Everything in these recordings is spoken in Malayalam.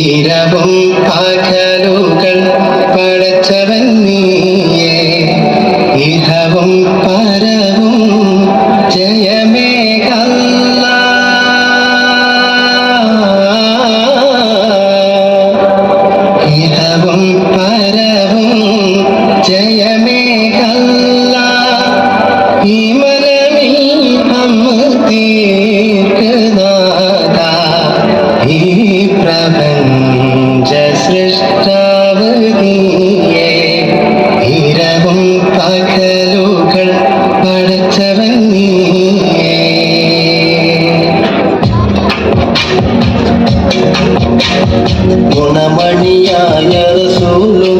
ഇരവും പകലുകൾ പടച്ചവൻ നീയേ. ഇഹവും പരവും ജയമേ കല്ല ഇഹവും പരവും ജയമേ കല്ല ഈ മനമീ അമ്മ மௌனமணியாய சூலும்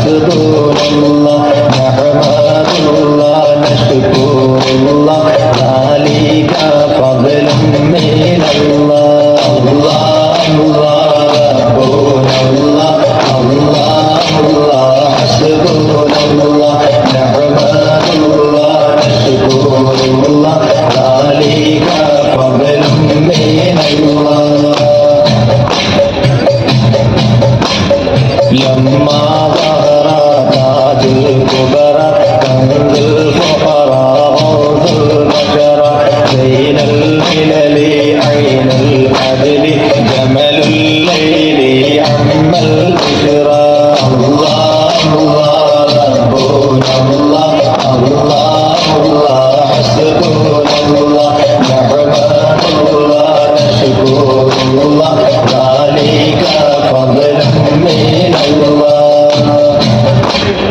Uma